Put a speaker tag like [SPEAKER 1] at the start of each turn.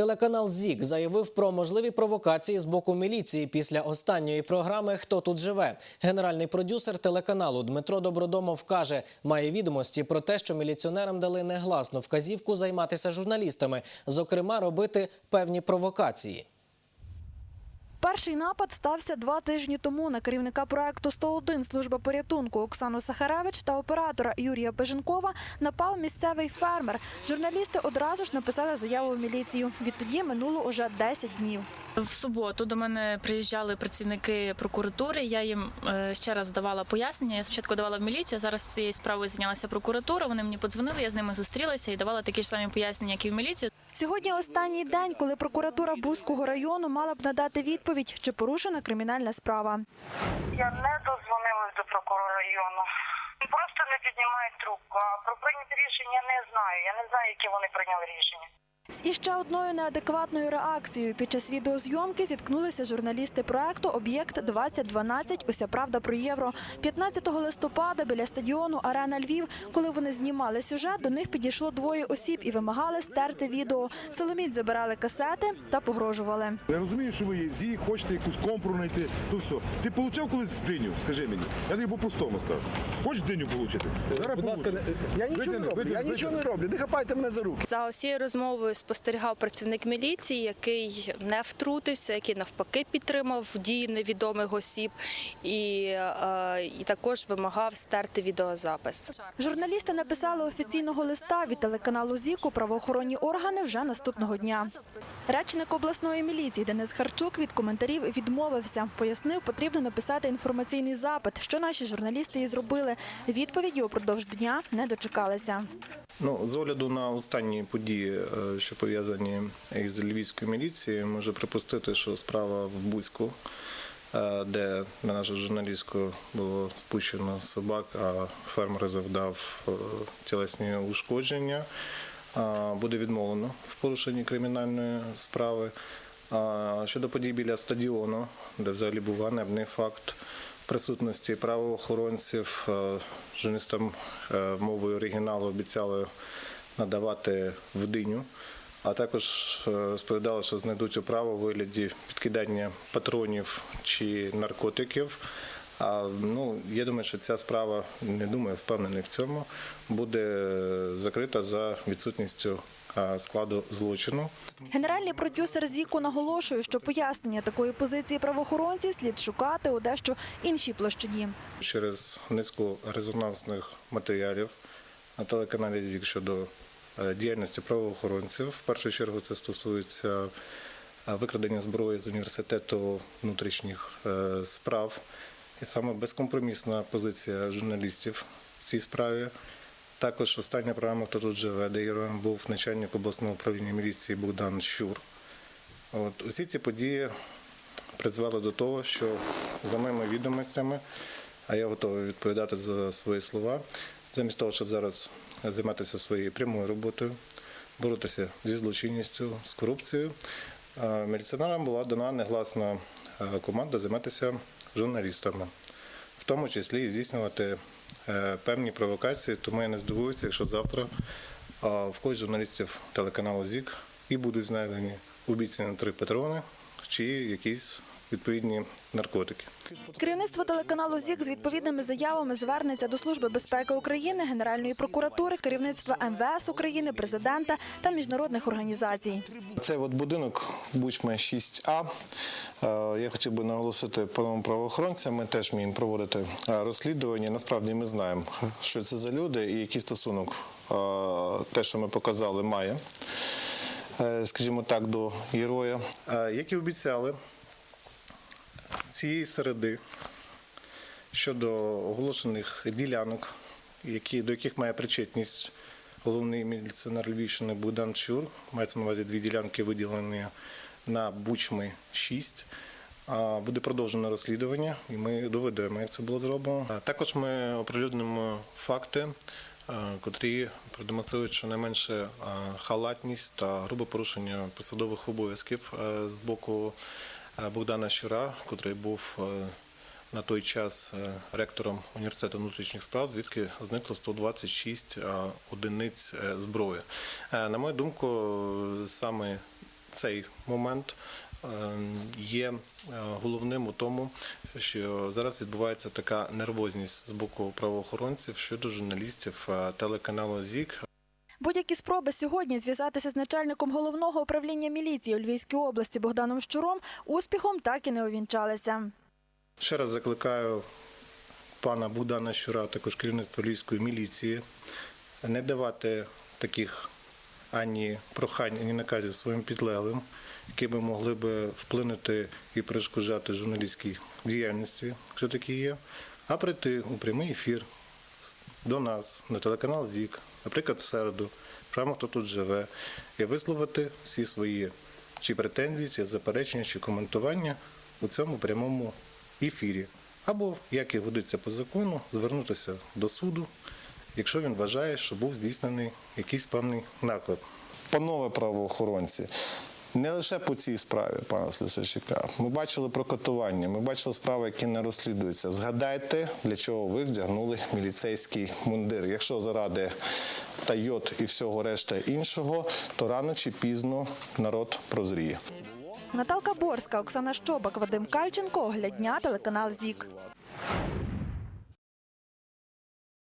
[SPEAKER 1] Телеканал ЗІК заявив про можливі провокації з боку міліції після останньої програми Хто тут живе. Генеральний продюсер телеканалу Дмитро Добродомов каже, має відомості про те, що міліціонерам дали негласну вказівку займатися журналістами, зокрема робити певні провокації.
[SPEAKER 2] Перший напад стався два тижні тому на керівника проекту 101 служба порятунку Оксану Сахаревич та оператора Юрія Пеженкова напав місцевий фермер. Журналісти одразу ж написали заяву в міліцію. Відтоді минуло уже 10 днів.
[SPEAKER 3] В суботу до мене приїжджали працівники прокуратури. Я їм е, ще раз давала пояснення. Я спочатку давала в міліцію. Зараз цією справою зайнялася прокуратура. Вони мені подзвонили, я з ними зустрілася і давала такі ж самі пояснення, як і в міліцію.
[SPEAKER 2] Сьогодні останній день, коли прокуратура Бузького району мала б надати відповідь, чи порушена кримінальна справа.
[SPEAKER 4] Я не дозвонилась до прокурора району. Просто не піднімають трубку. А про прийняті рішення я не знаю. Я не знаю, які вони прийняли рішення.
[SPEAKER 2] З іще одною неадекватною реакцією під час відеозйомки зіткнулися журналісти проекту Об'єкт 2012 Уся правда про євро. 15 листопада біля стадіону Арена Львів, коли вони знімали сюжет, до них підійшло двоє осіб і вимагали стерти відео. Силоміць забирали касети та погрожували.
[SPEAKER 5] Я розумію, що ви є зі, хочете якусь компру знайти, то все. Ти отримав колись диню, скажи мені. Я тобі по-простому скажу. Хочеш диню отримати? Зараз
[SPEAKER 6] Будь ласка, я нічого не роблю. Я нічого не роблю. Не хапайте мене за руки.
[SPEAKER 7] За усією розмовою спостерігав працівник міліції, який не втрутився, який навпаки підтримав дії невідомих осіб і, е, і також вимагав стерти відеозапис.
[SPEAKER 2] Журналісти написали офіційного листа від телеканалу ЗІК у правоохоронні органи вже наступного дня. Речник обласної міліції Денис Харчук від коментарів відмовився. Пояснив, потрібно написати інформаційний запит, що наші журналісти і зробили. Відповіді упродовж дня не дочекалися.
[SPEAKER 8] Ну, з огляду на останні події, е, що пов'язані із львівською міліцією, може припустити, що справа в Бузьку, е, де на нашу журналістку було спущено собак, а фермер завдав е, тілесні ушкодження, е, буде відмовлено в порушенні кримінальної справи. Щодо подій біля стадіону, де взагалі був ганебний факт присутності правоохоронців, журналістам мовою оригіналу обіцяли надавати в диню, а також е, розповідали, що знайдуть управу у вигляді підкидання патронів чи наркотиків. А ну я думаю, що ця справа не думаю, впевнений в цьому, буде закрита за відсутністю складу злочину.
[SPEAKER 2] Генеральний продюсер ЗІКу наголошує, що пояснення такої позиції правоохоронців слід шукати у дещо іншій площині.
[SPEAKER 8] через низку резонансних матеріалів на телеканалі ЗІК щодо е, діяльності правоохоронців. В першу чергу це стосується е, викрадення зброї з університету внутрішніх е, справ. І саме безкомпромісна позиція журналістів в цій справі. Також остання програма «Хто тут живе», де героєм був начальник обласного управління міліції Богдан Щур. От усі ці події призвели до того, що за моїми відомостями, а я готовий відповідати за свої слова, замість того, щоб зараз займатися своєю прямою роботою, боротися зі злочинністю, з корупцією, е, міліціонерам була дана негласна е, команда займатися журналістами, в тому числі здійснювати е, певні провокації. Тому я не здивуюся, якщо завтра в когось журналістів телеканалу ЗІК і будуть знайдені обіцяні три патрони чи якісь відповідні наркотики.
[SPEAKER 2] Керівництво телеканалу ЗІК з відповідними заявами звернеться до Служби безпеки України, Генеральної прокуратури, керівництва МВС України, президента та міжнародних організацій.
[SPEAKER 8] Це от будинок Бучма 6А. Е, Я хотів би наголосити паном правоохоронцям. Ми теж вміємо проводити е, розслідування. Насправді ми знаємо, що це за люди і який стосунок е, те, що ми показали, має. Скажімо так, до героя. Як і обіцяли, цієї середи щодо оголошених ділянок, які, до яких має причетність головний міліціонер Львівщини Богдан Чур. Мається на увазі дві ділянки виділені на Бучми 6. А, Буде продовжено розслідування, і ми доведемо, як це було зроблено. Також ми оприлюднимо факти, котрі продемонструють щонайменше халатність та грубе порушення посадових обов'язків з боку Богдана Щура, котрий був е, на той час е, ректором університету внутрішніх справ, звідки зникло 126 е, одиниць е, зброї. Е, На мою думку, саме цей момент е, є е, головним у тому, що зараз відбувається така нервозність з боку правоохоронців щодо журналістів е, телеканалу ЗІК.
[SPEAKER 2] Будь-які спроби сьогодні зв'язатися з начальником головного управління міліції у Львівській області Богданом Щуром успіхом так і не увінчалися.
[SPEAKER 8] Ще раз закликаю пана Богдана Щура, також керівництво Львівської міліції, не давати таких ані прохань, ані наказів своїм підлеглим, які би могли би вплинути і перешкоджати журналістській діяльності, якщо такі є, а прийти у прямий ефір до нас на телеканал ЗІК, наприклад, в середу, прямо хто тут живе, і висловити всі свої чи претензії, чи заперечення, чи коментування у цьому прямому ефірі. Або, як і годиться по закону, звернутися до суду, якщо він вважає, що був здійснений якийсь певний наклеп.
[SPEAKER 9] Панове правоохоронці, не лише по цій справі, пана Слісарчука. Ми бачили прокатування, ми бачили справи, які не розслідуються. Згадайте, для чого ви вдягнули міліцейський мундир. Якщо заради тайот і всього решта іншого, то рано чи пізно народ прозріє.
[SPEAKER 2] Наталка Борська, Оксана Щобак, Вадим Кальченко, Оглядня, телеканал ЗІК.